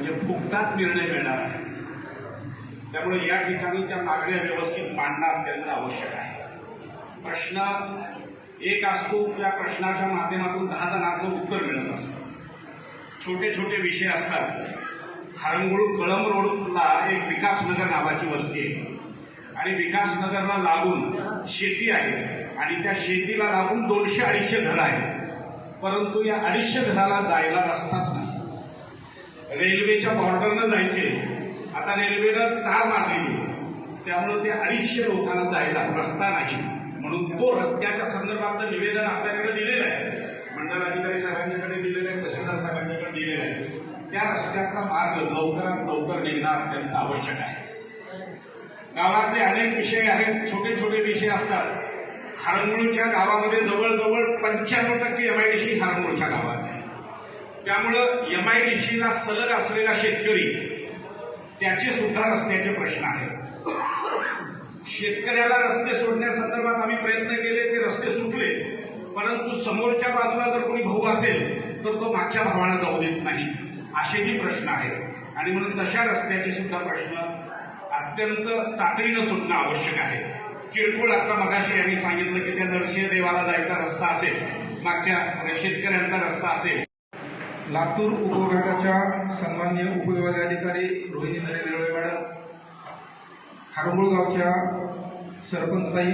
म्हणजे फुकटात निर्णय मिळणार आहे. त्यामुळे या ठिकाणी त्या मागण्या व्यवस्थित मांडणं अत्यंत आवश्यक आहे. प्रश्न एक असतो त्या प्रश्नाच्या माध्यमातून दहा जणांचं उत्तर मिळत असतं. छोटे छोटे विषय असतात. हरंगुळ कळंब रोडला एक विकासनगर नावाची वस्ती आहे. आणि विकासनगरला लागून शेती आहे. आणि त्या शेतीला लागून दोनशे अडीचशे घरं आहेत. परंतु या अडीचशे घराला जायला रस्ताच नाही. रेल्वेच्या बॉर्डरनं जायचे. आता रेल्वेनं तार मारलेली. त्यामुळं ते अडीचशे लोकांना जायला रस्ता नाही. म्हणून तो रस्त्याच्या संदर्भात निवेदन आपल्याकडे दिलेलं आहे. मंडल अधिकारी साहेबांच्याकडे दिलेलं आहे तहसीलदार साहेबांच्याकडे दिलेलं आहे. त्या रस्त्याचा मार्ग लवकरात लवकर निघणं अत्यंत आवश्यक आहे. गावातले अनेक विषय आहेत छोटे छोटे विषय असतात. हारंगुळच्या गावामध्ये जवळजवळ पंच्याण्णव टक्के एमआयडीसी हारंगुळच्या गावात आहे. त्यामुळं एमआयडीसीला सलग असलेला शेतकरी त्याचे सुद्धा रस्त्याचे प्रश्न आहेत. शेतकऱ्याला रस्ते सोडण्यासंदर्भात आम्ही प्रयत्न केले ते रस्ते सुटले. परंतु समोरच्या बाजूला जर कोणी भाऊ असेल तर तो मागच्या भावाला जाऊ देत नाही. असेही प्रश्न आहेत. आणि म्हणून तशा रस्त्याचे सुद्धा प्रश्न अत्यंत तातडीनं सुटणं आवश्यक आहे. किरकोळ आता मगाशी यांनी सांगितलं की त्या नरसिंह देवाला जायचा रस्ता असेल मागच्या शेतकऱ्यांचा रस्ता असेल. लातूर उपविभागाच्या सन्मान्य उपविभागाधिकारी रोहिणी नरेंद्र रेल्वे मॅडम हारंगुळ गावच्या सरपंचताई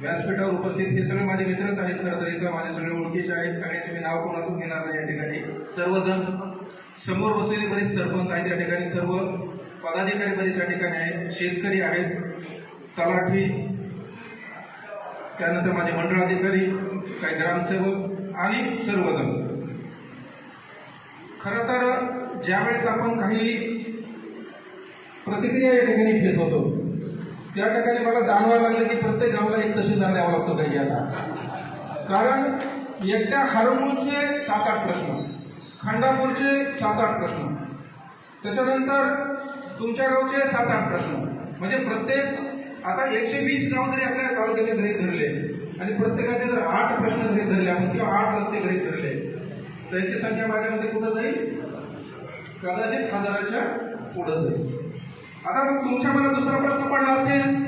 व्यासपीठावर उपस्थित हे सगळे माझे मित्रच आहेत. खरं तर इथं माझे सगळे ओळखीचे आहेत. सगळ्यांचे मी नाव कोणाचंच घेणार नाही या ठिकाणी. सर्वजण समोर बसलेले बरेच सरपंच आहेत या ठिकाणी. सर्व पदाधिकारी बरेच या ठिकाणी आहेत. शेतकरी आहेत. तलाठी त्यानंतर माझे मंडळ अधिकारी काही ग्रामसेवक आणि सर्वजण खरं तर ज्यावेळेस आपण काही प्रतिक्रिया या ठिकाणी घेत होतो त्या ठिकाणी मला जाणवायला लागलं की प्रत्येक गावाला एक तहसीलदार द्यावा लागतो काही आता. कारण एकट्या हरमूळचे सात आठ प्रश्न खंडापूरचे सात आठ प्रश्न त्याच्यानंतर तुमच्या गावचे सात आठ प्रश्न. म्हणजे प्रत्येक आता एकशे वीस गाव जरी आपल्या तालुक्याच्या घरी धरले आणि प्रत्येकाचे जर आठ प्रश्न घरी धरले आपण किंवा आठ रस्ते घरी धरले तर याची संख्या माझ्यामध्ये कुठं जाईल? कदाचित हजाराच्या पुढं जाईल. आता तुमच्या मनात दुसरा प्रश्न पडला असेल.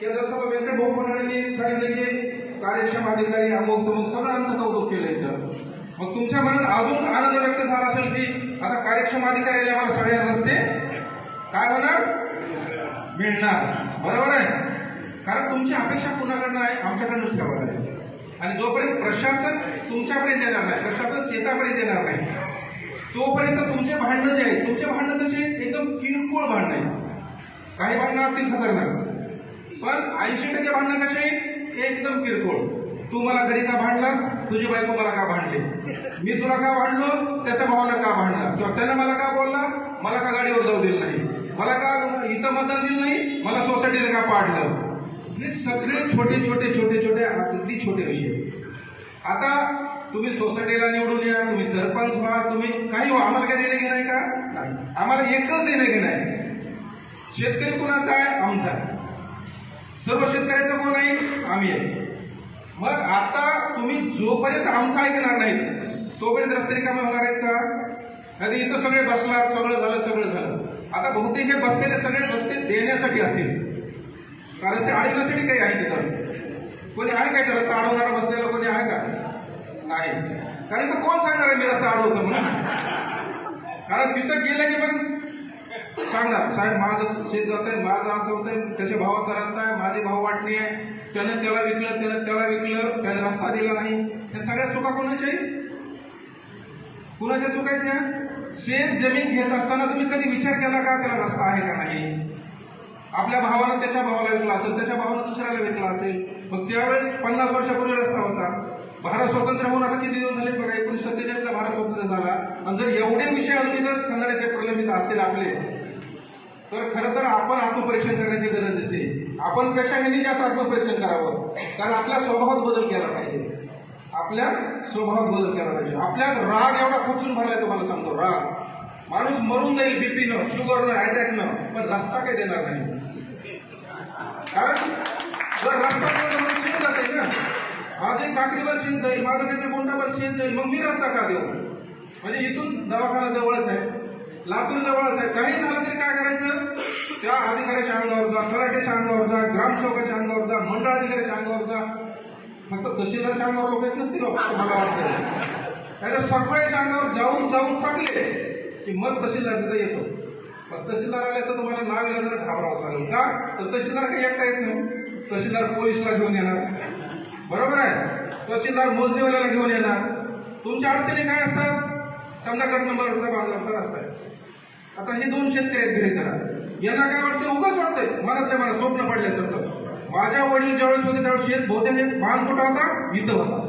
की जसं व्यंकट भाऊ फडणवीसांनी सांगितलं की कार्यक्षम अधिकारी अमुक तमुक सगळं आमचं कौतुक केलं इथं. मग तुमच्या मनात अजून आनंद व्यक्त झाला असेल की आता कार्यक्षम अधिकारी आम्हाला सगळे रस्ते काय होणार? मिळणार. बरोबर आहे? कारण तुमची अपेक्षा कुणाकडनं आहे? आमच्याकडे नुसत्या आहे आणि जोपर्यंत प्रशासन तुमच्यापर्यंत येणार नाही प्रशासन शेतापर्यंत येणार नाही तोपर्यंत तुमचे भांडणं जे आहेत तुमचे भांडणं कसे आहेत? एकदम किरकोळ भांडणं आहेत. काही भांडणं असतील खतरनाक. पण ऐंशी टक्के भांडणं कसे आहेत? एकदम किरकोळ. तू मला घरी का भांडलास? तुझी बायको मला का भांडली? मी तुला का भांडलो? त्याच्या भावाला का भांडला? किंवा त्यानं मला का बोलला? मला का गाडीवर जाऊ दिलं नाही? मला का इथं मतदान दिलं नाही? मला सोसायटीने का पाडलं? हे सगळे छोटे छोटे छोटे छोटे अगदी छोटे विषय. आता तुम्ही सोसायटीला निवडून या तुम्ही सरपंच व्हा तुम्ही काही व्हा. आम्हाला काय देणं घेणं आहे का? नाही. आम्हाला एकच देणं घेणं आहे. शेतकरी कुणाचा आहे? आमचा आहे. सर्व शेतकऱ्याचं कोण आहे? आम्ही आहे. मग आता तुम्ही जोपर्यंत आमचं ऐकणार नाही तोपर्यंत रस्ते रिकामे होणार आहेत का? नाही इथं सगळे बसलात सगळं झालं सगळं झालं. आता बहुतेक हे बसलेले सगळे रस्ते देण्यासाठी असतील. का रस्ते अडवण्यासाठी काही आहे तिथं? कोणी आहे काय रस्ता अडवणार बसलेला कोणी आहे का काय कारण तर कोण सांगणार आहे मी रस्ता अडवतो म्हणून? कारण तिथं गेलं की मग सांगणार. साहेब माझं शेत जात आहे माझं असं होतंय त्याच्या भावाचा रस्ता आहे माझी भाव वाटणी आहे. त्यानं त्याला विकलं त्यानं त्याला विकलं त्याने रस्ता दिला नाही. हे सगळ्या चुका कोणाच्या कुणाच्या चुका आहेत त्या? शेत जमीन घेत असताना तुम्ही कधी विचार केला का त्याला रस्ता आहे का नाही? आपल्या भावानं त्याच्या भावाला विकला असेल त्याच्या भावानं दुसऱ्याला विकला असेल. मग त्यावेळेस पन्नास वर्षापूर्वी रस्ता होता. भारत स्वतंत्र होऊन आता किती दिवस झाले बघा एकोणीशे सत्तेचाळीसला भारत स्वतंत्र झाला. आणि जर एवढे विषय अजून जर खंदारे साहेब प्रलंबित असतील आपले तर खरं तर आपण आत्मपरीक्षण करण्याची गरज दिसते. आपण पेक्षा ह्यांनी जास्त आत्मपरीक्षण करावं? कारण आपल्या स्वभावात बदल केला पाहिजे. आपल्या स्वभावात बदल केला पाहिजे. आपल्या राग एवढा खुपसून भरलाय तुम्हाला सांगतो राग. माणूस मरून जाईल बीपीनं शुगरनं अटॅकनं पण रस्ता काही देणार नाही. कारण जर रस्ता दिला काकडीवर शेण जाईल माझं काहीतरी गोंडावर शेण जाईल मग मी रस्ता का देऊ? म्हणजे इथून दवाखाना जवळच आहे लातूर जवळच आहे. काही झालं तरी काय करायचं? त्या अधिकाऱ्याच्या अंगावर जा तलाट्याच्या अंगावर जा ग्रामसेवकाच्या अंगावर जा मंडळ अधिकाऱ्याच्या अंगावर जा. फक्त तहसीलदारच्या अंगावर लोक येत नसतील हो, मला वाटतं. त्याच्या सगळ्याच्या अंगावर जाऊन जाऊन थकले की मग तहसीलदार तिथं येतो. पण तहसीलदार आले असं तुम्हाला नाव येण्याचं घाबरावं लागेल. का? तर तहसीलदार काही एकटा येत नाही. तहसीलदार पोलीसला घेऊन येणार. बरोबर आहे? तहसीलदार मोजणीवाल्याला घेऊन येणार. तुमच्या अडचणी काय असतात? समजा गट नंबरचा बांधवचा रस्ता आहे. आता हे दोन शेतकरी आहेत घरी करा यांना काय वाटतं? उगाच वाटतंय. मनातल्या मला स्वप्न पडल्यासारखं माझ्या वडील ज्यावेळेस होते त्यावेळेस शेत बहुतेक एक बांध कुठं होता? इथं होता.